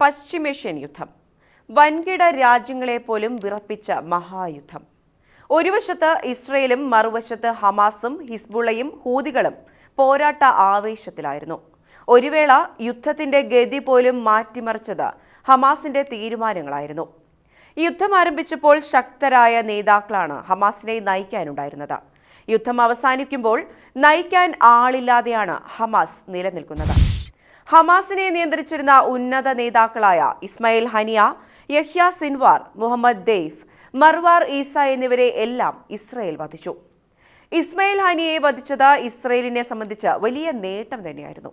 പശ്ചിമേഷ്യൻ യുദ്ധം. വൻകിട രാജ്യങ്ങളെ പോലും വിറപ്പിച്ച മഹായുദ്ധം. ഒരു വശത്ത് ഇസ്രയേലും മറുവശത്ത് ഹമാസും ഹിസ്ബുള്ളയും ഹൂതികളും പോരാട്ട ആവേശത്തിലായിരുന്നു. ഒരു വേള യുദ്ധത്തിന്റെ ഗതി പോലും മാറ്റിമറിച്ചത് ഹമാസിന്റെ തീരുമാനങ്ങളായിരുന്നു. യുദ്ധം ആരംഭിച്ചപ്പോൾ ശക്തരായ നേതാക്കളാണ് ഹമാസിനെ നയിക്കാനുണ്ടായിരുന്നത്. യുദ്ധം അവസാനിക്കുമ്പോൾ നയിക്കാൻ ആളില്ലാതെയാണ് ഹമാസ് നിലനിൽക്കുന്നത്. ഹമാസിനെ നിയന്ത്രിച്ചിരുന്ന ഉന്നത നേതാക്കളായ Ismail Haniyeh Yahya Sinwar Mohammed Deif Marwan Issa എന്നിവരെ എല്ലാം ഇസ്രയേൽ വധിച്ചു. ഇസ്മയിൽ ഹനിയെ വധിച്ചത് ഇസ്രയേലിനെ സംബന്ധിച്ച് വലിയ നേട്ടം തന്നെയായിരുന്നു.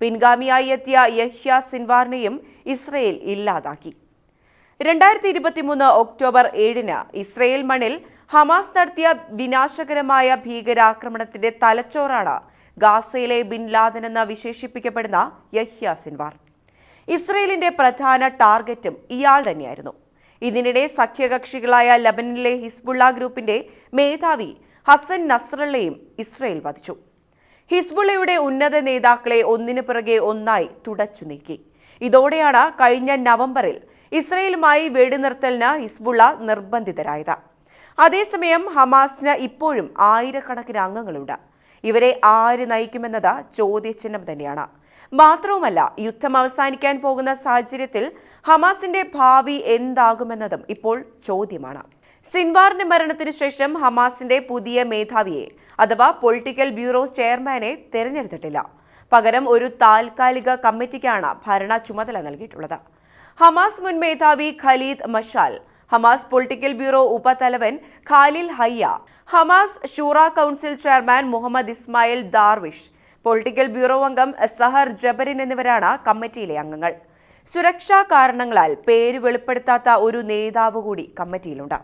പിൻഗാമിയായി എത്തിയ യഹ്യ സിൻവാറിനെയും ഇസ്രയേൽ ഇല്ലാതാക്കി. രണ്ടായിരത്തി ഇരുപത്തിമൂന്ന് ഒക്ടോബർ ഏഴിന് ഇസ്രയേൽ മണ്ണിൽ ഹമാസ് നടത്തിയ വിനാശകരമായ ഭീകരാക്രമണത്തിന്റെ തലച്ചോറാണ് ഗാസയിലെ ബിൻ ലാദൻ എന്ന് വിശേഷിപ്പിക്കപ്പെടുന്ന യഹ്യ സിൻവാർ. ഇസ്രയേലിന്റെ പ്രധാന ടാർഗറ്റും ഇയാൾ തന്നെയായിരുന്നു. ഇതിനിടെ സഖ്യകക്ഷികളായ ലബനിലെ ഹിസ്ബുള്ള ഗ്രൂപ്പിന്റെ മേധാവി ഹസൻ നസ്രള്ളയും ഇസ്രയേൽ വധിച്ചു. ഹിസ്ബുള്ളയുടെ ഉന്നത നേതാക്കളെ ഒന്നിനു പിറകെ ഒന്നായി തുടച്ചു നീക്കി. ഇതോടെയാണ് കഴിഞ്ഞ നവംബറിൽ ഇസ്രയേലുമായി വെടിനിർത്തലിന് ഹിസ്ബുള്ള നിർബന്ധിതരായത്. അതേസമയം ഹമാസിന് ഇപ്പോഴും ആയിരക്കണക്കിന് അംഗങ്ങളുണ്ട്. ഇവരെ ആര് നയിക്കുമെന്നത് ചോദ്യചിഹ്നം തന്നെയാണ്. മാത്രവുമല്ല യുദ്ധം അവസാനിക്കാൻ പോകുന്ന സാഹചര്യത്തിൽ ഹമാസിന്റെ ഭാവി എന്താകുമെന്നതും ഇപ്പോൾ ചോദ്യമാണ്. സിൻവാറിന്റെ മരണത്തിന് ശേഷം ഹമാസിന്റെ പുതിയ മേധാവിയെ അഥവാ പൊളിറ്റിക്കൽ ബ്യൂറോ ചെയർമാനെ തെരഞ്ഞെടുത്തിട്ടില്ല. പകരം ഒരു താൽക്കാലിക കമ്മിറ്റിക്കാണ് ഭരണ ചുമതല നൽകിയിട്ടുള്ളത്. ഹമാസ് മുൻ മേധാവി Khalid Mashal Hamas political bureau ഉപതലവൻ Khalil Hayya Hamas Shura council chairman Mohammed Ismail Darwish political bureau അംഗം സഹർ ജബറിൻ എന്നിവരാണ് കമ്മിറ്റിയിലെ അംഗങ്ങൾ. സുരക്ഷാ കാരണങ്ങളാൽ പേര് വെളിപ്പെടുത്താത്ത ഒരു നേതാവ് കൂടി കമ്മിറ്റിയിലുണ്ട്.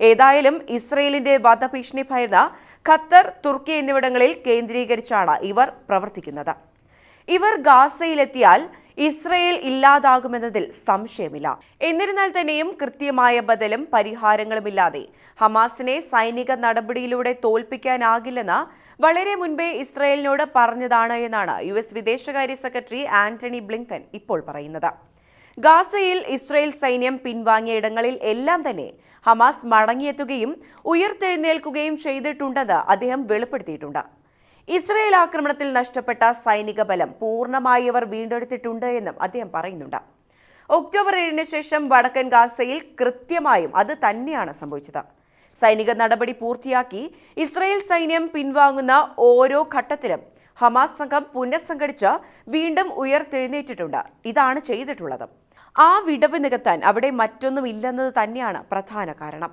ഏതായാലും ഇസ്രയേലിന്റെ വധഭീഷണി ഭയന്ന ഖത്തർ തുർക്കി എന്നിവിടങ്ങളിൽ കേന്ദ്രീകരിച്ചാണ് ഇവർ പ്രവർത്തിക്കുന്നത്. ഇവർ ഗാസയിലെത്തിയാൽ ഇസ്രയേൽ ഇല്ലാതാകുമെന്നതിൽ സംശയമില്ല. എന്നിരുന്നാൽ തന്നെയും കൃത്യമായ ബദലും പരിഹാരങ്ങളുമില്ലാതെ ഹമാസിനെ സൈനിക നടപടിയിലൂടെ തോൽപ്പിക്കാനാകില്ലെന്ന് വളരെ മുൻപേ ഇസ്രയേലിനോട് പറഞ്ഞതാണ് എന്നാണ് യു എസ് വിദേശകാര്യ സെക്രട്ടറി ആന്റണി ബ്ലിങ്കൻ ഇപ്പോൾ പറയുന്നത്. ഗാസയിൽ ഇസ്രയേൽ സൈന്യം പിൻവാങ്ങിയ ഇടങ്ങളിൽ എല്ലാം തന്നെ ഹമാസ് മടങ്ങിയെത്തുകയും ഉയർത്തെഴുന്നേൽക്കുകയും ചെയ്തിട്ടുണ്ടെന്ന് അദ്ദേഹം വെളിപ്പെടുത്തിയിട്ടുണ്ട്. ഇസ്രയേൽ ആക്രമണത്തിൽ നഷ്ടപ്പെട്ട സൈനിക ബലം പൂർണമായി അവർ വീണ്ടെടുത്തിട്ടുണ്ട് എന്നും അദ്ദേഹം പറയുന്നുണ്ട്. ഒക്ടോബർ ഏഴിന് ശേഷം വടക്കൻ ഗാസയിൽ കൃത്യമായും അത് തന്നെയാണ് സംഭവിച്ചത്. സൈനിക നടപടി പൂർത്തിയാക്കി ഇസ്രയേൽ സൈന്യം പിൻവാങ്ങുന്ന ഓരോ ഘട്ടത്തിലും ഹമാസ് സംഘം പുനഃസംഘടിച്ച് വീണ്ടും ഉയർത്തെഴുന്നേറ്റിട്ടുണ്ട്. ഇതാണ് ചെയ്തിട്ടുള്ളത്. ആ വിടവ് നികത്താൻ അവിടെ മറ്റൊന്നും ഇല്ലെന്നത് തന്നെയാണ് പ്രധാന കാരണം.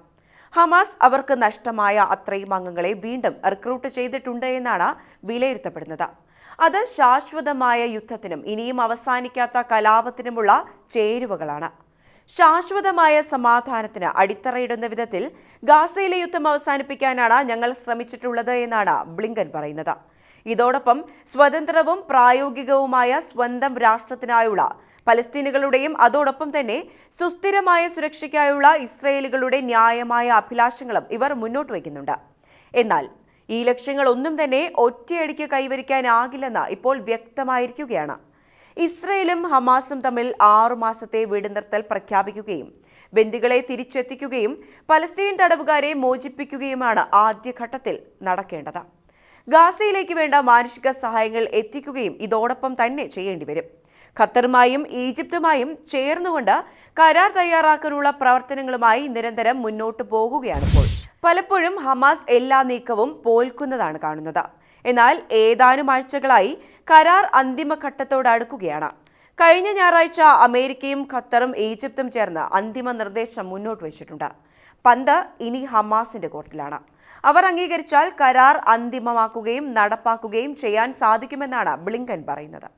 ഹമാസ് അവർക്ക് നഷ്ടമായ അത്രയും അംഗങ്ങളെ വീണ്ടും റിക്രൂട്ട് ചെയ്തിട്ടുണ്ട് എന്നാണ് വിലയിരുത്തപ്പെടുന്നത്. അത് ശാശ്വതമായ യുദ്ധത്തിനും ഇനിയും അവസാനിക്കാത്ത കലാപത്തിനുമുള്ള ചേരുവകളാണ്. ശാശ്വതമായ സമാധാനത്തിന് അടിത്തറയിടുന്ന വിധത്തിൽ ഗാസയിലെ യുദ്ധം അവസാനിപ്പിക്കാനാണ് ഞങ്ങൾ ശ്രമിച്ചിട്ടുള്ളത് എന്നാണ് ബ്ലിങ്കൻ പറയുന്നത്. ഇതോടൊപ്പം സ്വതന്ത്രവും പ്രായോഗികവുമായ സ്വന്തം രാഷ്ട്രത്തിനായുള്ള പലസ്തീനുകളുടെയും അതോടൊപ്പം തന്നെ സുസ്ഥിരമായ സുരക്ഷയ്ക്കായുള്ള ഇസ്രയേലുകളുടെ ന്യായമായ അഭിലാഷങ്ങളും ഇവർ മുന്നോട്ട് വയ്ക്കുന്നുണ്ട്. എന്നാൽ ഈ ലക്ഷ്യങ്ങൾ ഒന്നും തന്നെ ഒറ്റയടിക്ക് കൈവരിക്കാനാകില്ലെന്ന് ഇപ്പോൾ വ്യക്തമായിരിക്കുകയാണ്. ഇസ്രയേലും ഹമാസും തമ്മിൽ ആറുമാസത്തെ വെടിനിർത്തൽ പ്രഖ്യാപിക്കുകയും ബന്ദികളെ തിരിച്ചെത്തിക്കുകയും പലസ്തീൻ തടവുകാരെ മോചിപ്പിക്കുകയുമാണ് ആദ്യഘട്ടത്തിൽ നടക്കേണ്ടത്. ഗാസയിലേക്ക് വേണ്ട മാനുഷിക സഹായങ്ങൾ എത്തിക്കുകയും ഇതോടൊപ്പം തന്നെ ചെയ്യേണ്ടി വരും ഖത്തറുമായും ഈജിപ്തുമായും ചേർന്നുകൊണ്ട് കരാർ തയ്യാറാക്കാനുള്ള പ്രവർത്തനങ്ങളുമായി നിരന്തരം മുന്നോട്ട് പോകുകയാണിപ്പോൾ പലപ്പോഴും ഹമാസ് എല്ലാ നീക്കവും പോൽക്കുന്നതാണ് കാണുന്നത്. എന്നാൽ ഏതാനും ആഴ്ചകളായി കരാർ അന്തിമഘട്ടത്തോടടുക്കുകയാണ് കഴിഞ്ഞ ഞായറാഴ്ച അമേരിക്കയും ഖത്തറും ഈജിപ്തും ചേർന്ന് അന്തിമ നിർദ്ദേശം മുന്നോട്ട് വെച്ചിട്ടുണ്ട്. പന്ത് ഇനി ഹമാസിന്റെ കോർട്ടിലാണ്. അവർ അംഗീകരിച്ചാൽ കരാർ അന്തിമമാക്കുകയും നടപ്പാക്കുകയും ചെയ്യാൻ സാധിക്കുമെന്നാണ് ബ്ലിങ്കൻ പറയുന്നത്.